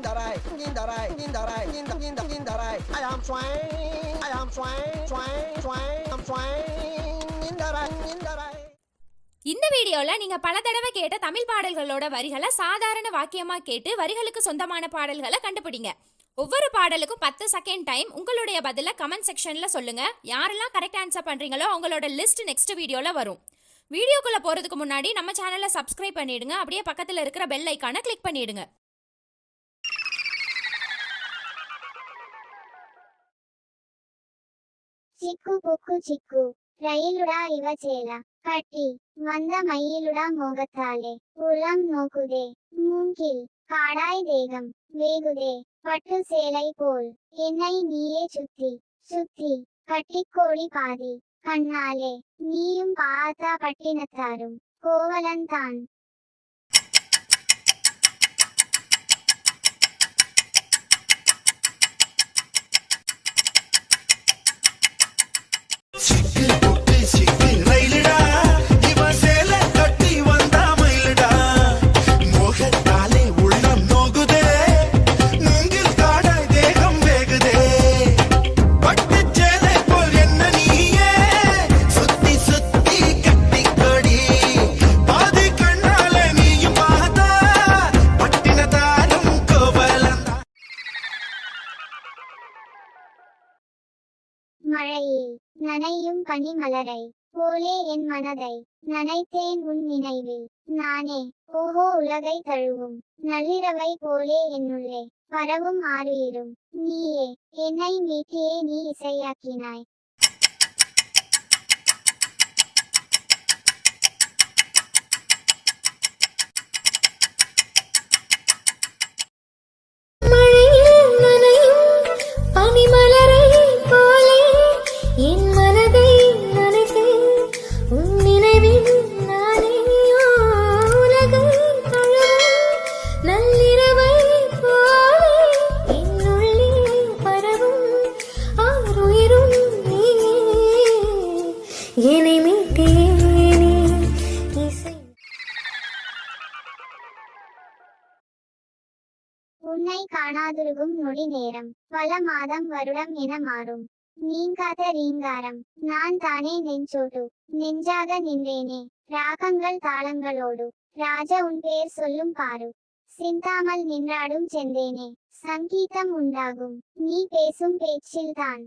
Gindarai, Gindarai, Gindarai, in the right. I am swine, I am swine, swine, swine, I'm swine. the right. இந்த வீடியோவில் நீங்கள் பல தடவை கேட்ட தமிழ் பாடல்களோட வரிகளை சாதாரண வாக்கியமாக கேட்டு வரிகளுக்கு சொந்தமான பாடல்களை கண்டுபிடிங்க ஒவ்வொரு பாடலுக்கும் பத்து செகண்ட் டைம் உங்களுடைய பதிலை கமெண்ட் செக்ஷனில் சொல்லுங்கள் யாரெல்லாம் கரெக்ட் ஆன்சர் பண்ணுறீங்களோ அவங்களோட லிஸ்ட் நெக்ஸ்ட் வீடியோவில் வரும் வீடியோக்குள்ளே போகிறதுக்கு முன்னாடி நம்ம சேனலை சப்ஸ்கிரைப் பண்ணிவிடுங்க அப்படியே பக்கத்தில் இருக்கிற பெல் ஐக்கானை கிளிக் பண்ணிவிடுங்க చిక్కు పొక్కు చిక్కు రైలుడా ఇవ చేల కట్టి వంద మైలుడా మోగతాలే ఉల్లం నోకుదే மூங்கில் காடாய் தேகம் வேகுதே பட்டு சேலை போல் என்னை நீயே சுத்தி சுத்தி கட்டிக்கோடி பாதி கண்ணாலே நீயும் பார்த்தா பட்டினத்தாரும் கோவலன்தான் சிக்கு மழையில் நனையும் பனிமலரை போலே என் மனதை நனைத்தேன் உன் நினைவில். நானே ஓஹோ உலகை தழுவும் நள்ளிரவை போலே என்னுள்ளே பரவும் ஆறுயிரும் நீயே என்னை மீட்டியே நீ இசையாக்கினாய். என்னை மீட்டேனே உன்னை காணாதிருக்கும் நொடி நேரம் பல மாதம் வருடம் என மாறும். நீங்காத ரீங்காரம் நான் தானே நெஞ்சோடு நெஞ்சாக நின்றேனே ராகங்கள் தாளங்களோடு. ராஜா உன் பேர் சொல்லும் பாரு சிந்தாமல் நின்றாடும் செந்தேனே சங்கீதம் உண்டாகும் நீ பேசும் பேச்சில்தான்.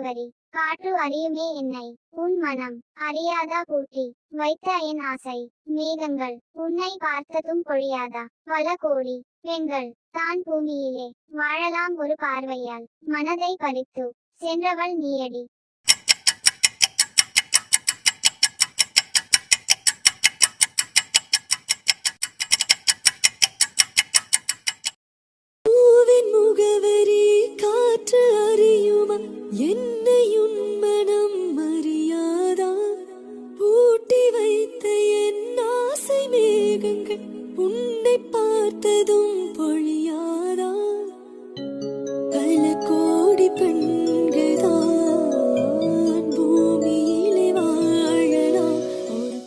முகவரி காற்று அறியுமே என்னை. உன் மனம் அறியாதா பூட்டி வைத்த என் ஆசை மேகங்கள் உன்னை பார்த்ததும் பொழியாதா? பல கோடி பெண்கள் தான் பூமியிலே வாழலாம் ஒரு பார்வையால் மனதை பறித்து சென்றவள் நீயடி. பார்த்ததும் பொழியாதா? பல கோடி பெண்கள் பூமியிலே வாழலாம். ஒரு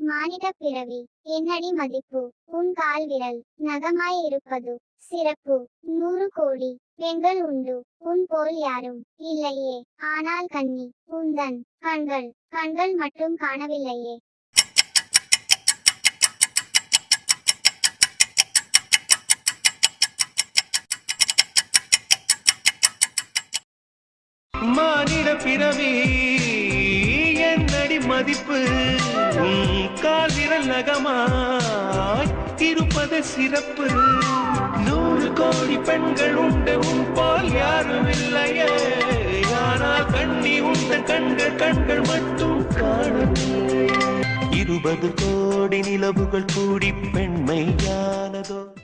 மானிட பிறவி என்னடி மதிப்பு உன் கால் விரல் நகமாய் இருப்பது சிறப்பு நூறு கோடி பெண்கள் உண்டு உன் போல் யாரும் இல்லையே ஆனால் கண்ணி உந்தன் கண்கள் கண்கள் மட்டும் காணவில்லையே. மானிட பிறவி என்னடி மதிப்பு உன் கால் விரல் நகமாய் இருப்பது சிறப்பு. நூறு கோடி பெண்கள் உண்டு உன் பால் யாரும் இல்லையே. கண்ணி உண்ட கண்கள் கண்கள் மட்டும் காணவில்லை. இருபது கோடி நிலவுகள் கூடி பெண்மையானதோ?